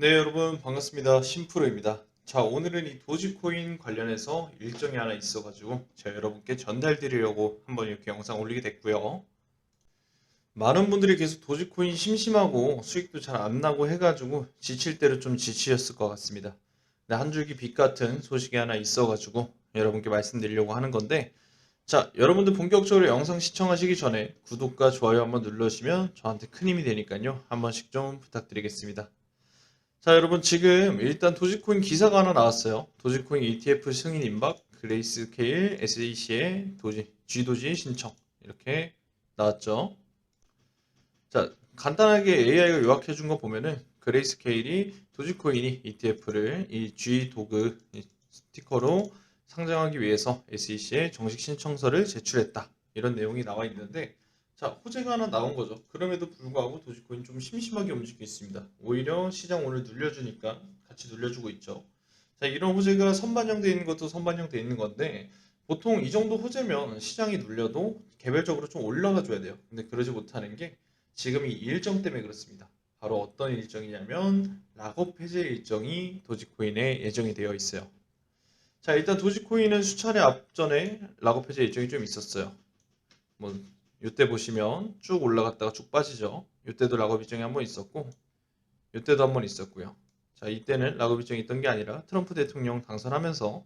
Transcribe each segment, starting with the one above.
네, 여러분 반갑습니다. 심프로입니다. 자, 오늘은 이 도지코인 관련해서 일정이 하나 있어가지고 제가 여러분께 전달드리려고 한번 이렇게 영상 올리게 됐고요. 많은 분들이 계속 도지코인 심심하고 수익도 잘 안 나고 해가지고 지칠 대로 좀 지치셨을 것 같습니다. 네, 한 줄기 빛 같은 소식이 하나 있어가지고 여러분께 말씀드리려고 하는 건데 자, 여러분들 본격적으로 영상 시청하시기 전에 구독과 좋아요 한번 눌러주시면 저한테 큰 힘이 되니까요. 한 번씩 좀 부탁드리겠습니다. 자, 여러분 지금 일단 도지코인 기사가 하나 나왔어요. 도지코인 ETF 승인 임박, 그레이스케일 SEC의 도지, G도지 신청 이렇게 나왔죠. 자, 간단하게 AI가 요약해 준 거 보면은 그레이스케일이 도지코인이 ETF를 이 G 도그 이 스티커로 상장하기 위해서 SEC에 정식 신청서를 제출했다. 이런 내용이 나와 있는데 자, 호재가 하나 나온 거죠. 그럼에도 불구하고 도지코인 좀 심심하게 움직이고 있습니다. 오히려 시장 오늘 눌려주니까 같이 눌려주고 있죠. 자, 이런 호재가 선반영되어 있는 것도 선반영되어 있는 건데 보통 이 정도 호재면 시장이 눌려도 개별적으로 좀 올라가 줘야 돼요. 근데 그러지 못하는 게 지금 이 일정 때문에 그렇습니다. 바로 어떤 일정이냐면 락업 해제 일정이 도지코인에 예정이 되어 있어요. 자, 일단 도지코인은 수차례 앞전에 락업 해제 일정이 좀 있었어요. 뭐 이때 보시면 쭉 올라갔다가 쭉 빠지죠. 이때도 락업 일정이 한번 있었고, 이때도 한번 있었고요. 자, 이때는 락업 일정이 있던 게 아니라 트럼프 대통령 당선하면서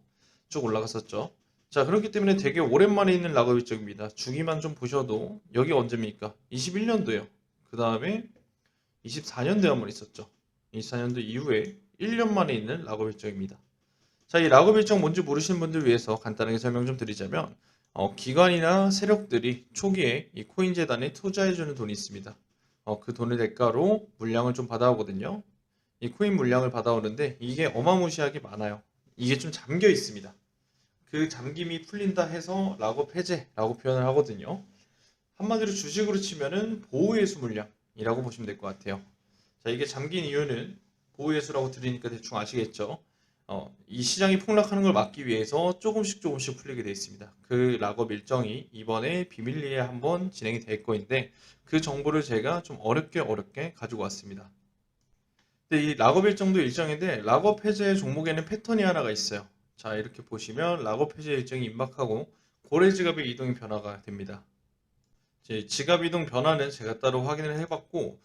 쭉 올라갔었죠. 자, 그렇기 때문에 되게 오랜만에 있는 락업 일정입니다. 주기만 좀 보셔도 여기 언제입니까? 21년도요. 그 다음에 24년도에 한번 있었죠. 24년도 이후에 1년 만에 있는 락업 일정입니다. 자, 이 락업 일정 뭔지 모르시는 분들 위해서 간단하게 설명 좀 드리자면 어, 기관이나 세력들이 초기에 이 코인 재단에 투자해주는 돈이 있습니다. 어, 그 돈을 대가로 물량을 좀 받아오거든요. 이 코인 물량을 받아오는데 이게 어마무시하게 많아요. 이게 좀 잠겨 있습니다. 그 잠김이 풀린다 해서 락업 해제라고 표현을 하거든요. 한마디로 주식으로 치면은 보호예수 물량이라고 보시면 될 것 같아요. 자, 이게 잠긴 이유는 보호예수라고 들으니까 대충 아시겠죠? 어, 이 시장이 폭락하는 걸 막기 위해서 조금씩 조금씩 풀리게 되어 있습니다. 그 락업 일정이 이번에 비밀리에 한번 진행이 될 거인데 그 정보를 제가 좀 어렵게 어렵게 가지고 왔습니다. 근데 이 락업 일정도 일정인데 락업 해제 종목에는 패턴이 하나가 있어요. 자 이렇게 보시면 락업 해제 일정이 임박하고 고래 지갑의 이동이 변화가 됩니다. 지갑 이동 변화는 제가 따로 확인을 해봤고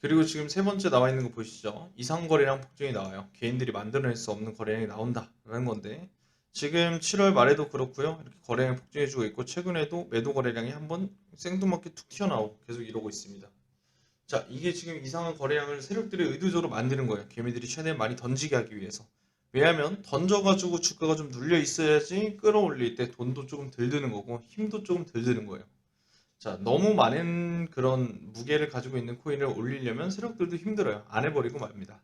그리고 지금 세 번째 나와 있는 거 보시죠. 이상 거래량 폭증이 나와요. 개인들이 만들어낼 수 없는 거래량이 나온다라는 건데 지금 7월 말에도 그렇고요. 이렇게 거래량 폭증해주고 있고 최근에도 매도 거래량이 한번 생뚱맞게 툭 튀어나오고 계속 이러고 있습니다. 자, 이게 지금 이상한 거래량을 세력들이 의도적으로 만드는 거예요. 개미들이 최대한 많이 던지게 하기 위해서. 왜냐하면 던져가지고 주가가 좀 눌려 있어야지 끌어올릴 때 돈도 조금 덜 드는 거고 힘도 조금 덜 드는 거예요. 자, 너무 많은 그런 무게를 가지고 있는 코인을 올리려면 세력들도 힘들어요. 안 해버리고 맙니다.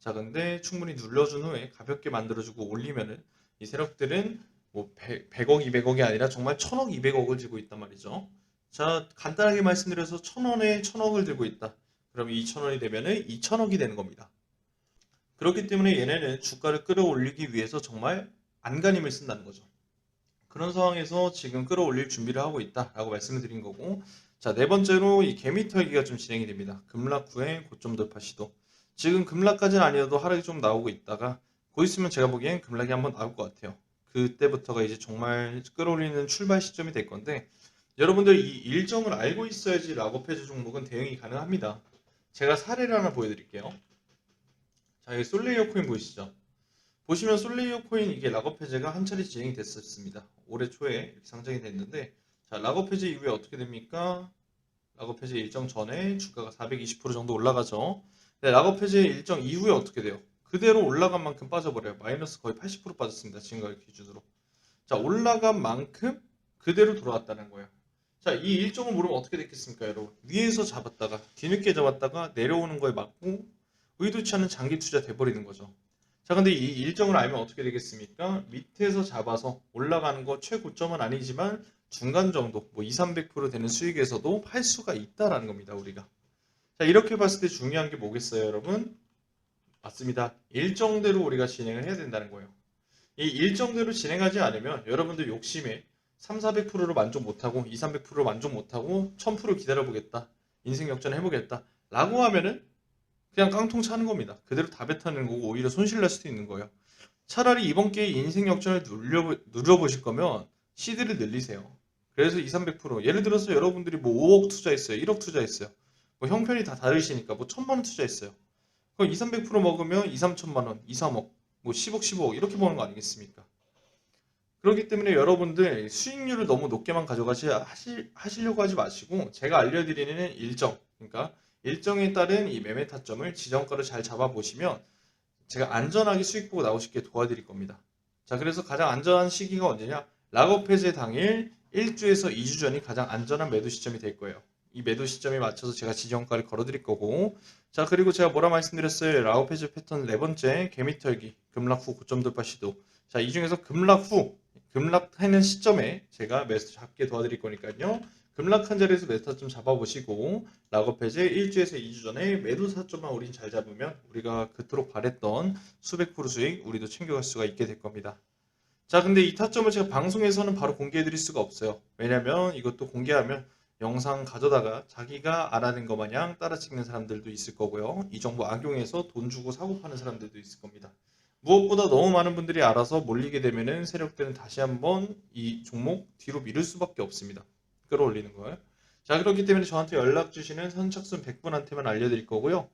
자, 근데 충분히 눌러준 후에 가볍게 만들어주고 올리면은 이 세력들은 뭐 100, 100억, 200억이 아니라 정말 1000억, 200억을 들고 있단 말이죠. 자, 간단하게 말씀드려서 1000원에 1000억을 들고 있다. 그럼 2000원이 되면은 2000억이 되는 겁니다. 그렇기 때문에 얘네는 주가를 끌어올리기 위해서 정말 안간힘을 쓴다는 거죠. 그런 상황에서 지금 끌어올릴 준비를 하고 있다라고 말씀을 드린 거고 자 네 번째로 이 개미 털기가 좀 진행이 됩니다. 급락 후에 고점 돌파 시도 지금 급락까지는 아니어도 하락이 좀 나오고 있다가 곧 있으면 제가 보기엔 급락이 한번 나올 것 같아요. 그때부터가 이제 정말 끌어올리는 출발 시점이 될 건데 여러분들 이 일정을 알고 있어야지 락업 해제 종목은 대응이 가능합니다. 제가 사례를 하나 보여드릴게요. 자 여기 솔레이어 코인 보이시죠? 보시면 솔레이어 코인 이게 락업 해제가 한 차례 진행이 됐었습니다. 올해 초에 상장이 됐는데 자 락업 해제 이후에 어떻게 됩니까? 락업 해제 일정 전에 주가가 420% 정도 올라가죠. 네, 락업 해제 일정 이후에 어떻게 돼요? 그대로 올라간 만큼 빠져버려요. 마이너스 거의 80% 빠졌습니다. 지금까지 기준으로. 자 올라간 만큼 그대로 돌아왔다는 거예요. 자 이 일정을 모르면 어떻게 됐겠습니까 여러분? 위에서 잡았다가 뒤늦게 잡았다가 내려오는 거에 맞고 의도치 않은 장기 투자 돼버리는 거죠. 자, 근데 이 일정을 알면 어떻게 되겠습니까? 밑에서 잡아서 올라가는 거 최고점은 아니지만 중간 정도, 뭐 2, 300% 되는 수익에서도 팔 수가 있다라는 겁니다, 우리가. 자, 이렇게 봤을 때 중요한 게 뭐겠어요, 여러분? 맞습니다. 일정대로 우리가 진행을 해야 된다는 거예요. 이 일정대로 진행하지 않으면 여러분들 욕심에 3, 400%로 만족 못하고 2, 300%로 만족 못하고 1000% 기다려보겠다. 인생 역전 해보겠다. 라고 하면은 그냥 깡통 차는 겁니다. 그대로 다 뱉어내는 거고 오히려 손실 날 수도 있는 거예요. 차라리 이번 기회에 인생 역전을 눌려, 누려보실 거면 시드를 늘리세요. 그래서 2, 300% 예를 들어서 여러분들이 뭐 5억 투자했어요. 1억 투자했어요. 뭐 형편이 다 다르시니까 뭐 천만 원 투자했어요. 그럼 2, 300% 먹으면 2, 3천만 원, 2, 3억, 뭐 10억, 15억 이렇게 버는 거 아니겠습니까? 그렇기 때문에 여러분들 수익률을 너무 높게만 가져가시 하시, 하시려고 하지 마시고 제가 알려드리는 일정, 그러니까 일정에 따른 이 매매 타점을 지정가로 잘 잡아보시면 제가 안전하게 수익 보고 있게 도와드릴 겁니다. 자, 그래서 가장 안전한 시기가 언제냐? 락업 해제 당일 1주에서 2주 전이 가장 안전한 매도 시점이 될 거예요. 이 매도 시점에 맞춰서 제가 지정가를 걸어드릴 거고 자 그리고 제가 뭐라 말씀드렸어요 라오페즈 패턴 네 번째 개미털기 급락 후 고점 돌파 시도 자 이 중에서 급락 후 급락하는 시점에 제가 매수 잡게 도와드릴 거니까요 급락한 자리에서 매수 타점 잡아보시고 락업 해제 1주에서 2주 전에 매도 타점만 우린 잘 잡으면 우리가 그토록 바랬던 수백 프로 수익 우리도 챙겨갈 수가 있게 될 겁니다 자 근데 이 타점을 제가 방송에서는 바로 공개해 드릴 수가 없어요 왜냐면 이것도 공개하면 영상 가져다가 자기가 알아낸 것 마냥 따라 찍는 사람들도 있을 거고요. 이 정보 악용해서 돈 주고 사고 파는 사람들도 있을 겁니다. 무엇보다 너무 많은 분들이 알아서 몰리게 되면은 세력들은 다시 한번 이 종목 뒤로 미룰 수밖에 없습니다. 끌어올리는 거예요. 자, 그렇기 때문에 저한테 연락 주시는 선착순 100분한테만 알려드릴 거고요.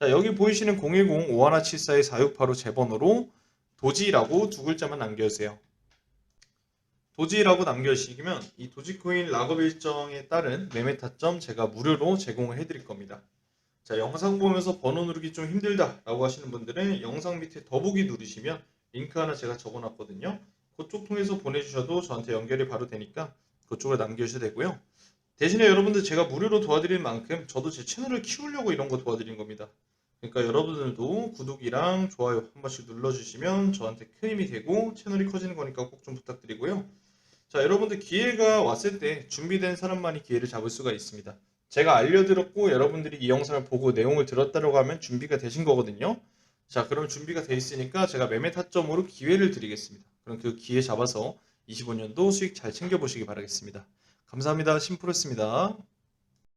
자, 여기 보이시는 010-5174-4685 제 번호로 도지라고 두 글자만 남겨주세요. 도지라고 남겨주시면 이 도지코인 락업 일정에 따른 매매 타점 제가 무료로 제공을 해드릴 겁니다. 자 영상 보면서 번호 누르기 좀 힘들다 라고 하시는 분들은 영상 밑에 더보기 누르시면 링크 하나 제가 적어놨거든요. 그쪽 통해서 보내주셔도 저한테 연결이 바로 되니까 그쪽으로 남겨주셔도 되고요. 대신에 여러분들 제가 무료로 도와드릴 만큼 저도 제 채널을 키우려고 이런 거 도와드린 겁니다. 그러니까 여러분들도 구독이랑 좋아요 한 번씩 눌러주시면 저한테 큰 힘이 되고 채널이 커지는 거니까 꼭 좀 부탁드리고요. 자, 여러분들 기회가 왔을 때 준비된 사람만이 기회를 잡을 수가 있습니다. 제가 알려드렸고 여러분들이 이 영상을 보고 내용을 들었다고 하면 준비가 되신 거거든요. 자, 그럼 준비가 돼 있으니까 제가 매매 타점으로 기회를 드리겠습니다. 그럼 그 기회 잡아서 25년도 수익 잘 챙겨보시기 바라겠습니다. 감사합니다. 심프로였습니다.